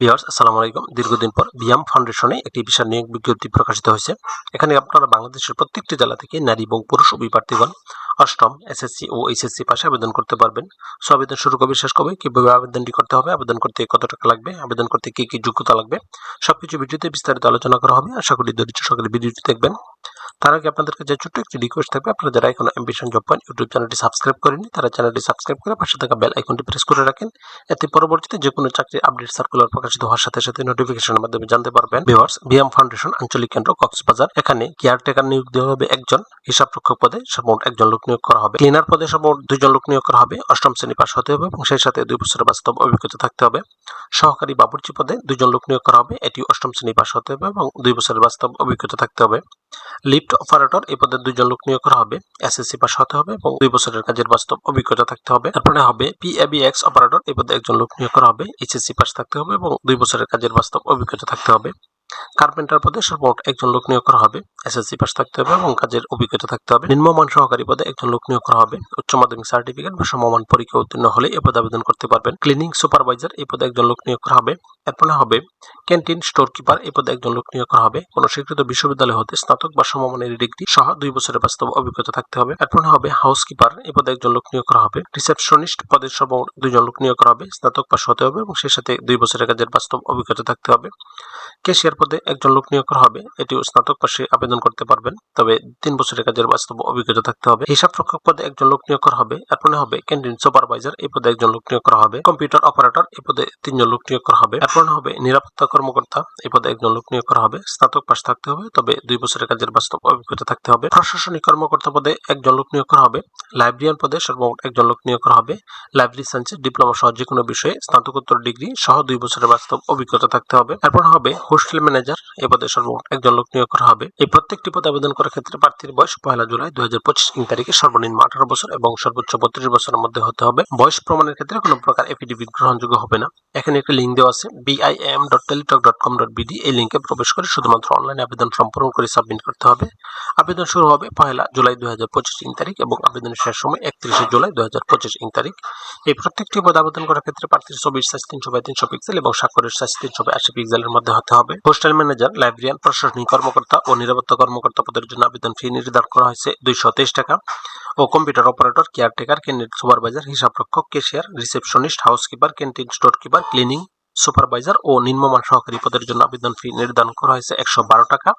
Viewers আসসালামু আলাইকুম। দীর্ঘদিন পর বিয়াম ফাউন্ডেশনে একটি বিশাল নিয়োগ বিজ্ঞপ্তি প্রকাশিত হয়েছে। এখানে আপনারা বাংলাদেশের প্রত্যেকটি জেলা থেকে নারী এবং পুরুষ অভিপ্রার্থীগণ অষ্টম এসএসসি ও এইচএসসি পাশে আবেদন করতে পারবেন। সো আবেদন শুরু কবে শেষ কবে কীভাবে আবেদনটি করতে হবে, আবেদন করতে কত টাকা লাগবে, আবেদন করতে কি কি যোগ্যতা লাগবে, সবকিছু ভিডিওতে বিস্তারিত আলোচনা করা হবে। আশা করি ধৈর্য সকালে ভিডিওটি দেখবেন। তার আগে আপনাদের কাছে ছোট্ট একটি রিকোয়েস্ট থাকবে, আপনারা যারা এখন অ্যাম্বিশন জব পয়েন্ট ইউটিউব চ্যানেলটি সাবস্ক্রাইব করেননি, তারা চ্যানেলটি সাবস্ক্রাইব করে পাশে থাকা বেল আইকনটি প্রেস করে রাখেন। এতে পরবর্তীতে যে কোনো চাকরির আপডেট সার্কুলার প্রকাশিত হওয়ার সাথে সাথে নোটিফিকেশনের মাধ্যমে জানতে পারবেন। ভিউয়ার্স বিএম ফাউন্ডেশন আঞ্চলিক কেন্দ্র, কক্সবাজার। এখানে কেয়ারটেকার নিয়োগ দেওয়া হবে একজন, হিসাব রক্ষক পদে সর্বমোট একজন লোক নিয়োগ করা হবে। ক্লিনার পদে সর্বমোট দুইজন লোক নিয়োগ করা হবে, অষ্টম শ্রেণি পাশ হতে হবে এবং সেই সাথে দুই বছরের বাস্তব অভিজ্ঞতা থাকতে হবে। সহকারী বাবুর্চি পদে দুজন লোক নিয়োগ করা হবে এটি অষ্টম শ্রেণি পাশ হতে হবে এবং দুই বছরের বাস্তব অভিজ্ঞতা থাকতে হবে। লিফট অপারেটর এই পদে দুজন লোক নিয়োগ করা হবে। এসএসসি পাস হতে হবে এবং দুই বছরের কাজের বাস্তব অভিজ্ঞতা থাকতে হবে। তারপরে হবে পিএবিএক্স অপারেটর এই পদে একজন লোক নিয়োগ করা হবে। এইচএসসি পাস থাকতে হবে এবং দুই বছরের কাজের বাস্তব অভিজ্ঞতা থাকতে হবে। কার্পেন্টার পদে সর্বমোট একজন লোক নিয়োগ করা হবে। এসএসসি পাস থাকতে হবে এবং কাজের অভিজ্ঞতা থাকতে হবে। নিম্নমান সহকারী পদে একজন লোক নিয়োগ করা হবে। উচ্চ মাধ্যমিক সার্টিফিকেট বা সমমান পরীক্ষা উত্তীর্ণ হলে এ পদে আবেদন করতে পারবেন। ক্লিনিং সুপারভাইজার এই পদে একজন লোক নিয়োগ করা হবে। এরপরে হবে ক্যান্টিন স্টোর কিপার এই পদে একজন লোক নিয়োগ করা হবে। কোনো স্বীকৃত বিশ্ববিদ্যালয় হতে স্নাতক বা সমমানের ডিগ্রি সহ দুই বছরের বাস্তব অভিজ্ঞতা থাকতে হবে। এরপরে হবে হাউস কিপার এই পদে একজন লোক নিয়োগ করা হবে। রিসেপশনিস্ট পদের সর্বমোট দুইজন লোক নিয়োগ করা হবে। স্নাতক পাশ হতে হবে এবং সেই সাথে দুই বছরের কাজের বাস্তব অভিজ্ঞতা থাকতে হবে। ক্যাশিয়ার পদে একজন লোক নিয়োগ করা হবে। এটিও স্নাতক পাশে আবেদন করতে পারবেন, তবে তিন বছরের কাজের বাস্তব অভিজ্ঞতা থাকতে হবে। হিসাব রক্ষক পদে একজন লোক নিয়োগ করা হবে। এরপরে হবে ক্যান্টিন সুপারভাইজার, এই পদে একজন লোক নিয়োগ করা হবে। কম্পিউটার অপারেটর, এই পদে তিনজন লোক নিয়োগ করা হবে। এরপরে হবে, নিরাপত্তা কর্মকর্তা এই পদে একজন লোক নিয়োগ করা হবে, স্নাতক পাশ থাকতে হবে, তবে দুই বছরের কাজের বাস্তব অভিজ্ঞতা থাকতে হবে। প্রশাসনিক কর্মকর্তা পদে একজন লোক নিয়োগ করা হবে, লাইব্রেরিয়ান পদে সর্বমোট একজন লোক নিয়োগ করা হবে, লাইব্রেরি সায়েন্সের ডিপ্লোমা সহ যে কোনো বিষয়ে স্নাতকোত্তর ডিগ্রি সহ দুই বছরের বাস্তব অভিজ্ঞতা থাকতে হবে। এরপর হবে হোস্টেল ম্যানেজার, এ পদে সর্বমোট একজন লোক নিয়োগ করা হবে। এই প্রত্যেকটি পদে আবেদন করার ক্ষেত্রে প্রার্থীর বয়স পয়লা জুলাই দুই হাজার পঁচিশ তিন তারিখে সর্বনিম্ন আঠারো বছর এবং সর্বোচ্চ বত্রিশ বছরের মধ্যে হতে হবে। বয়স প্রমাণের ক্ষেত্রে কোনো প্রকার এফিডেভিট গ্রহণযোগ্য হবে না। এখানে একটি লিঙ্ক দেওয়া আছে BIM dot Teletalk dot com dot BD এই লিঙ্কে প্রবেশ করে শুধুমাত্র অনলাইনে আবেদন সম্পূর্ণ করে সাবমিট করতে হবে। আবেদন শুরু হবে পয়লা জুলাই দুই হাজার পঁচিশ তারিখ এবং আবেদনের শেষ সময় একত্রিশে জুলাই দুই হাজার পঁচিশ তারিখ। এই প্রত্যেকটি পদ আবেদন করার ক্ষেত্রে প্রার্থীর ছবির সাইজ তিনশো বাই তিনশো পিক্সেল এবং স্বাক্ষরের সাইজ তিনশো বাই আশি পিক্সেলের মধ্যে হতে হবে। হোস্টেল ম্যানেজার লাইব্রেরিয়ান প্রশাসনিক কর্মকর্তা ও নিরাপত্তা কর্মকর্তা পদের জন্য আবেদন ফি নির্ধারণ করা হয়েছে দুইশো তেইশ টাকা ও computer operator caretaker canteen supervisor হিসাবরক্ষক cashier receptionist housekeeper canteen store keeper cleaning supervisor ও নিম্নমান সহকারী পদের জন্য আবেদন ফি নির্ধারণ করা হয়েছে একশো বারো টাকা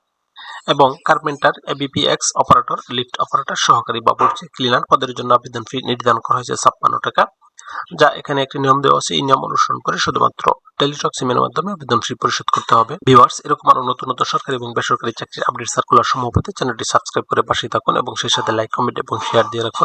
এবং carpenter, ABPX operator, lift operator সহকারী বাবুর্চি ক্লিনার পদের জন্য আবেদন ফি নির্ধারণ করা হয়েছে ছাপ্পান্ন টাকা, যা এখানে একটি নিয়ম দেওয়া আছে। এই নিয়ম অনুসরণ করে শুধুমাত্র টেলিটক সিমের মাধ্যমে আবেদন ফি পরিশোধ করতে হবে। ভিউয়ার্স, এরকম আরও নতুন নতুন সরকারি এবং বেসরকারি চাকরির আপডেট সার্কুলার সমূহ পেতে চ্যানেলটি সাবস্ক্রাইব করে পাশে থাকুন এবং সেই সাথে লাইক, কমেন্ট এবং শেয়ার দিয়ে রাখুন।